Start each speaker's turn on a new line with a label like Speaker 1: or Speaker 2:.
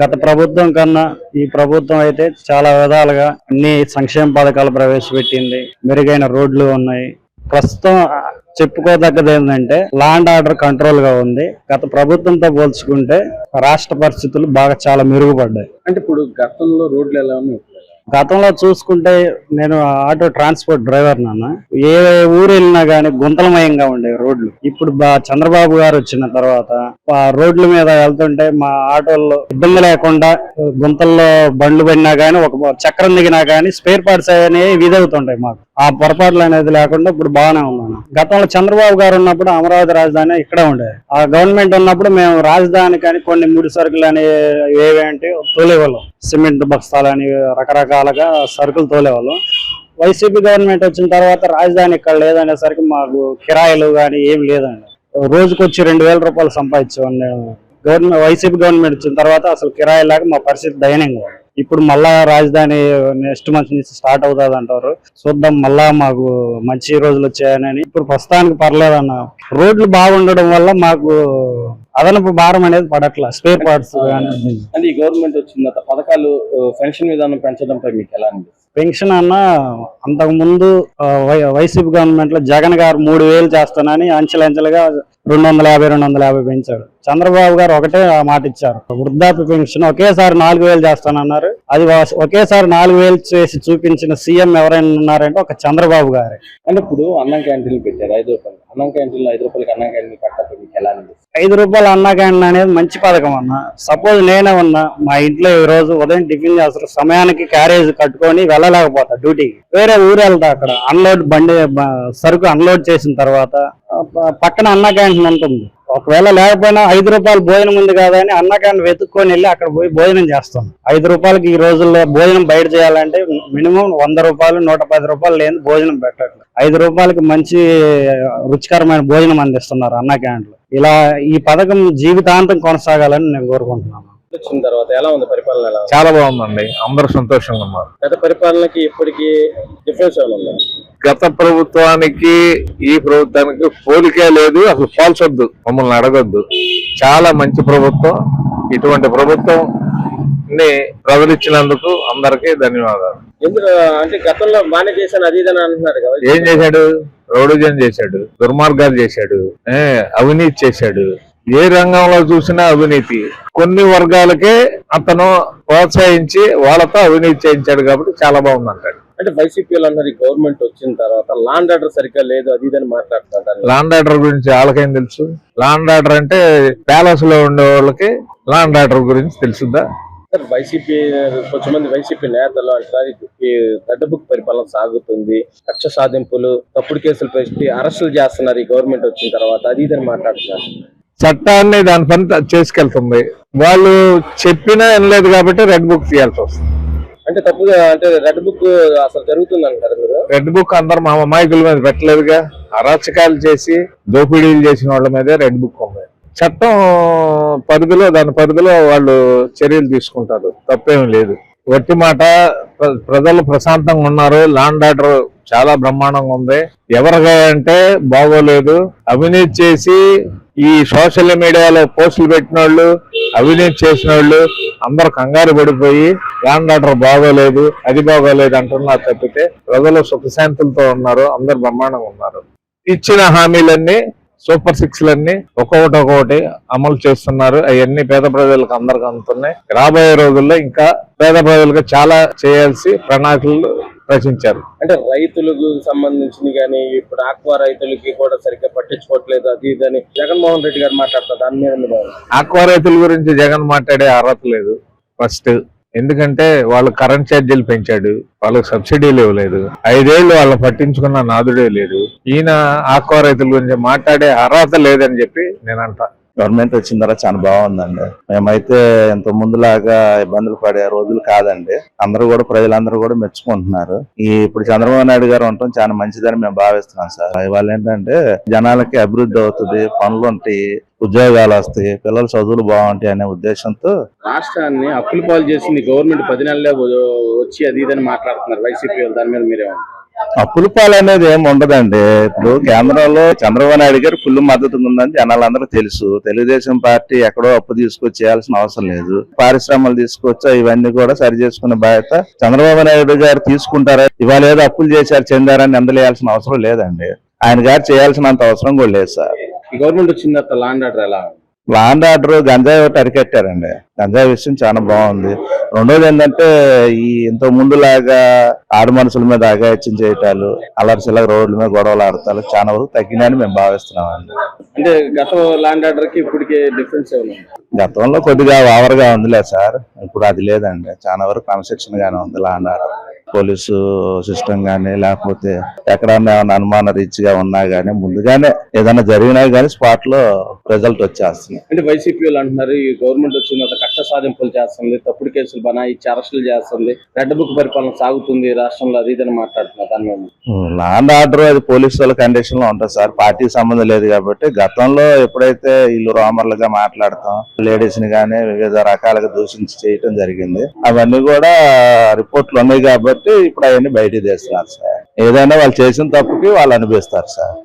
Speaker 1: గత ప్రభుత్వం కన్నా ఈ ప్రభుత్వం అయితే చాలా విధాలుగా అన్ని సంక్షేమ పథకాలు ప్రవేశపెట్టింది. మెరుగైన రోడ్లు ఉన్నాయి. ప్రస్తుతం చెప్పుకోదగ్గది ఏంటంటే లాండ్ ఆర్డర్ కంట్రోల్గా ఉంది. గత ప్రభుత్వంతో పోల్చుకుంటే రాష్ట్ర పరిస్థితులు బాగా చాలా మెరుగుపడ్డాయి.
Speaker 2: అంటే ఇప్పుడు గతంలో రోడ్లు ఎలా ఉన్నాయి?
Speaker 1: గతంలో చూసుకుంటే నేను ఆటో ట్రాన్స్పోర్ట్ డ్రైవర్ నాన్న. ఏ ఊరు వెళ్ళినా గానీ గుంతలమయంగా ఉండేవి రోడ్లు. ఇప్పుడు బా- చంద్రబాబు గారు వచ్చిన తర్వాత ఆ రోడ్ల మీద వెళ్తుంటే మా ఆటోల్లో ఇబ్బంది లేకుండా గుంతల్లో బండ్లు పడినా గానీ ఒక చక్రం దిగినా గానీ స్పేర్ పార్ట్స్ అనేవి విధవుతుంటాయి మాకు. ఆ పొరపాట్లు అనేది లేకుండా ఇప్పుడు బాగానే ఉన్నాను. గతంలో చంద్రబాబు గారు ఉన్నప్పుడు అమరావతి రాజధాని ఇక్కడే ఉండేది ఆ గవర్నమెంట్ ఉన్నప్పుడు మేము రాజధాని కానీ కొన్ని ముడి సరుకులు అని ఏవేంటి తోలేవాళ్ళం. సిమెంట్ బస్తాలు అని రకరకాలుగా సరుకులు తోలేవాళ్ళం. వైసీపీ గవర్నమెంట్ వచ్చిన తర్వాత రాజధాని ఇక్కడ లేదనేసరికి మాకు కిరాయిలు కానీ ఏం లేదండి. రోజుకు వచ్చి రెండు వేల రూపాయలు సంపాదించేవాడిని గవర్నమెంట్ వైసీపీ గవర్నమెంట్ వచ్చిన తర్వాత అసలు కిరాయి లేక మా పరిస్థితి దయనీయంగా ఉంది. ఇప్పుడు మళ్ళా రాజధాని నెక్స్ట్ మంత్ నుంచి స్టార్ట్ అవుతుంది అంటారు. చూద్దాం మళ్ళా మాకు మంచి రోజులు వచ్చాయని. ఇప్పుడు ప్రస్తుతానికి పర్లేదన్న. రోడ్లు బాగుండడం వల్ల మాకు అదనపు భారం అనేది పడట్ల. స్పేర్ పార్ట్స్ కానీ.
Speaker 2: అంటే ఈ గవర్నమెంట్ వచ్చిన పథకాలు పెన్షన్ విధానం పెంచడంపై మీకు ఎలా
Speaker 1: పెన్షన్ అన్న అంతకు ముందు వైసీపీ గవర్నమెంట్లో జగన్ గారు మూడు వేలు చేస్తానని అంచెలంచెలుగా రెండు వందల యాభై రెండు వందల యాభై పెంచాడు చంద్రబాబు గారు ఒకటే ఆ మాట ఇచ్చారు. వృద్ధాప్య పెన్షన్ ఒకేసారి నాలుగు వేలు చేస్తానన్నారు. అది ఒకేసారి నాలుగు వేలు చేసి చూపించిన సీఎం ఎవరైనా ఉన్నారంటే ఒక చంద్రబాబు గారే.
Speaker 2: అంటే ఇప్పుడు అన్నం క్యాంటీన్లు పెట్టారు ఐదు రూపాయలు. అన్నం క్యాంటీన్లో ఐదు రూపాయలకి అన్నం క్యాంటీన్ కట్టడం మీకు ఎలా అనిపిస్తుంది?
Speaker 1: ఐదు రూపాయలు అన్నా క్యాంటీన్ అనేది మంచి పథకం అన్న. సపోజ్ నేనే ఉన్నా మా ఇంట్లో ఈ రోజు ఉదయం టిఫిన్ చేస్తారు సమయానికి క్యారేజ్ కట్టుకొని వెళ్ళలేకపోతా డ్యూటీకి. వేరే ఊరు వెళ్తా అక్కడ. అన్లోడ్ బండి సరుకు అన్లోడ్ చేసిన తర్వాత ప- పక్కన అన్నా క్యాంటీన్ ఉంటుంది. ఒకవేళ లేకపోయినా ఐదు రూపాయలు భోజనం ఉంది కదా అని అన్న క్యాంటీన్ వెతుక్కొని వెళ్ళి అక్కడ పోయి భోజనం చేస్తాం. ఐదు రూపాయలకి ఈ రోజుల్లో భోజనం బయట చేయాలంటే మినిమం వంద రూపాయలు నూట పది రూపాయలు లేని భోజనం పెట్టట్లేదు. ఐదు రూపాయలకి మంచి రుచికరమైన భోజనం అందిస్తున్నారు అన్న క్యాంటీన్లు. ఇలా ఈ పథకం జీవితాంతం కొనసాగాలని నేను కోరుకుంటున్నాను.
Speaker 2: వచ్చిన తర్వాత ఎలా ఉంది పరిపాలన ఎలా
Speaker 3: చాలా బాగుందండి. అందరూ సంతోషంగా ఉన్నారు.
Speaker 2: గత పరిపాలనకి ఇప్పటికి డిఫరెన్స్ ఏమైనా ఉందా?
Speaker 3: గత ప్రభుత్వానికి ఈ ప్రభుత్వానికి పోలికే లేదు అసలు పోల్చొద్దు మమ్మల్ని అడగొద్దు. చాలా మంచి ప్రభుత్వం. ఇటువంటి ప్రభుత్వం ని ప్రజలు ఇచ్చినందుకు అందరికీ ధన్యవాదాలు.
Speaker 2: ఎందుకు అంటే గతంలో బాగానే చేశాను అది ఇదని అంటున్నారు కదా.
Speaker 3: ఏం చేశాడు? రౌడీజన్ చేశాడు దుర్మార్గాలు చేశాడు అవినీతి చేశాడు. ఏ రంగంలో చూసినా అవినీతి. కొన్ని వర్గాలకే అతను ప్రోత్సహించి వాళ్ళతో అవినీతి చేయించాడు కాబట్టి చాలా బాగుంది అంటాడు
Speaker 2: అంటే వైసీపీ అన్నారు గవర్నమెంట్ వచ్చిన తర్వాత లాండ్ ఆర్డర్ సరిగ్గా లేదు అది ఇదని మాట్లాడుతున్నారు
Speaker 3: లాండ్ ఆర్డర్ గురించి వాళ్ళకేం తెలుసు? లాండ్ ఆర్డర్ అంటే ప్యాలెస్లో ఉండే వాళ్ళకి లాండ్ ఆర్డర్ గురించి తెలుసుద్దా?
Speaker 2: సార్ వైసీపీ కొంతమంది వైసీపీ నేతలు అంటారు ఈ రెడ్ బుక్ పరిపాలన సాగుతుంది కక్ష సాధింపులు తప్పుడు కేసులు పెట్టి అరెస్టులు చేస్తున్నారు ఈ గవర్నమెంట్ వచ్చిన తర్వాత అది ఇదని మాట్లాడుతున్నారు.
Speaker 3: చట్టాన్ని దాని పని చేసుకెళ్తుంది. వాళ్ళు చెప్పినా వినలేదు కాబట్టి రెడ్ బుక్ తీయాల్సి వస్తుంది.
Speaker 2: అంటే తప్పుగా అంటే రెడ్ బుక్ అసలు జరుగుతుంది అంటారు మీరు?
Speaker 3: రెడ్ బుక్ అందరు మా అమాయకుల మీద పెట్టలేదుగా. అరాచకాలు చేసి దోపిడీలు చేసిన వాళ్ళ మీదే రెడ్ బుక్ ఉంది. చట్టం పరిధిలో దాని పరిధిలో వాళ్ళు చర్యలు తీసుకుంటారు. తప్పేం లేదు. వట్టి మాట ప్ర- ప్రజలు ప్రశాంతంగా ఉన్నారు. లాండ్ ఆర్డర్ చాలా బ్రహ్మాండంగా ఉంది. ఎవరిగా అంటే బాగోలేదు. అవినీతి చేసి ఈ సోషల్ మీడియాలో పోస్టులు పెట్టిన వాళ్ళు అవినీతి చేసిన వాళ్ళు అందరు కంగారు పడిపోయి ల్యాండ్ ఆర్డర్ బాగోలేదు అది బాగోలేదు అంటున్నారు తప్పితే ప్రజలు సుఖశాంతులతో ఉన్నారు అందరు బ్రహ్మాండంగా ఉన్నారు. ఇచ్చిన హామీలన్నీ సూపర్ సిక్స్ లన్నీ ఒక్కొక్కటి ఒక్కొక్కటి అమలు చేస్తున్నారు. అవన్నీ పేద ప్రజలకు అందరికి అందుతున్నాయి. రాబోయే రోజుల్లో ఇంకా పేద ప్రజలకు చాలా చేయాల్సి ప్రణాళికలు రచించారు.
Speaker 2: అంటే రైతులకు సంబంధించింది కానీ ఇప్పుడు ఆక్వా రైతులకి కూడా సరిగ్గా పట్టించుకోవట్లేదు అది ఇదని జగన్మోహన్ రెడ్డి గారు మాట్లాడతారు. దాని మీద
Speaker 3: ఆక్వా రైతుల గురించి జగన్ మాట్లాడే అర్హత లేదు. ఫస్ట్ ఎందుకంటే వాళ్ళు కరెంట్ ఛార్జీలు పెంచాడు వాళ్ళకి సబ్సిడీలు ఇవ్వలేదు. ఐదేళ్ళు వాళ్ళని పట్టించుకున్న నాదుడే లేదు. ఈయన ఆక్వా రైతుల గురించి మాట్లాడే అర్హత లేదని చెప్పి నేను అంటా.
Speaker 4: గవర్నమెంట్ వచ్చిన తర్వాత చాలా బాగుందండి. మేమైతే ఇంత ముందులాగా ఇబ్బందులు పడే రోజులు కాదండి. అందరూ కూడా ప్రజలందరూ కూడా మెచ్చుకుంటున్నారు. ఈ ఇప్పుడు చంద్రబాబు నాయుడు గారు ఉండటం చాలా మంచిదని మేము భావిస్తున్నాం సార్. ఇవాళ ఏంటంటే జనాలకి అభివృద్ధి అవుతుంది పనులు ఉంటాయి ఉద్యోగాలు వస్తాయి పిల్లల చదువులు బాగుంటాయి అనే ఉద్దేశంతో
Speaker 2: రాష్ట్రాన్ని అప్పులు పాలు చేసింది గవర్నమెంట్ పది నెలలే వచ్చి అది ఇదని మాట్లాడుతున్నారు వైసీపీ దాని మీద మీరే
Speaker 4: అప్పుల పాలు అనేది ఏమి ఉండదండి. ఇప్పుడు కేంద్రంలో చంద్రబాబు నాయుడు గారు ఫుల్ మద్దతు ఉందని జనాలందరూ తెలుసు. తెలుగుదేశం పార్టీ ఎక్కడో అప్పు తీసుకొచ్చి చేయాల్సిన అవసరం లేదు. పరిశ్రమలు తీసుకొచ్చా ఇవన్నీ కూడా సరి చేసుకునే బాధ్యత చంద్రబాబు నాయుడు గారు తీసుకుంటారా ఇవాళ ఏదో అప్పులు చేశారు చెందారని అందలేయాల్సిన అవసరం లేదండి. ఆయన గారు చేయాల్సినంత అవసరం కూడా లేదు సార్.
Speaker 2: గవర్నమెంట్ వచ్చిన తర్వాత లాండ్ ఆర్డర్ ఎలా
Speaker 4: లాండ్ ఆర్డర్ గంజాయి ఒకటి అరికట్టారండి. గంజాయి విషయం చాలా బాగుంది. రెండోది ఏంటంటే ఈ ఇంత ముందులాగా ఆడ మనుషుల మీద అగాయత్యం చేయటాలు అలర్చిలాగా రోడ్ల మీద గొడవలు ఆడతాలు చాలా వరకు తగ్గినాయని మేము భావిస్తున్నామండి.
Speaker 2: అంటే గత లాండ్ ఆర్డర్కి ఇప్పటికే డిఫరెన్స్?
Speaker 4: గతంలో కొద్దిగా ఓవర్గా ఉందిలే సార్. ఇప్పుడు అది లేదండి. చాలా వరకు క్రమశిక్షణ గానే ఉంది లాండ్ ఆర్డర్ పోలీసు సిస్టమ్ గానీ లేకపోతే ఎక్కడన్నా అనుమాన రీచ్గా ఉన్నా గానీ ముందుగానే ఏదైనా జరిగినా గానీ స్పాట్లో రిజల్ట్ వచ్చేస్తుంది.
Speaker 2: అంటే వైసీపీ వాళ్ళు అంటున్నారు ఈ గవర్నమెంట్ వచ్చిన తర్వాత కక్ష సాధింపులు చేస్తుంది తప్పుడు కేసులు బనాయించి అరెస్టులు చేస్తుంది రెడ్ బుక్ పరిపాలన సాగుతుంది రాష్ట్రంలో అది ఇదని మాట్లాడుతున్నారు. దాని మీద
Speaker 4: లాండ్ ఆర్డర్ అది పోలీసు వాళ్ళ కండిషన్లో ఉంటుంది సార్. పార్టీకి సంబంధం లేదు కాబట్టి గతంలో ఎప్పుడైతే వీళ్ళు రోమర్లుగా మాట్లాడతాం లేడీస్ని కానీ వివిధ రకాలుగా దూషించి చేయటం జరిగింది. అవన్నీ కూడా రిపోర్ట్లు ఉన్నాయి కాబట్టి ఇప్పుడు అవన్నీ బయట తీస్తున్నారు సార్. ఏదైనా వాళ్ళు చేసిన తప్పుకి వాళ్ళు అనిపిస్తారు సార్.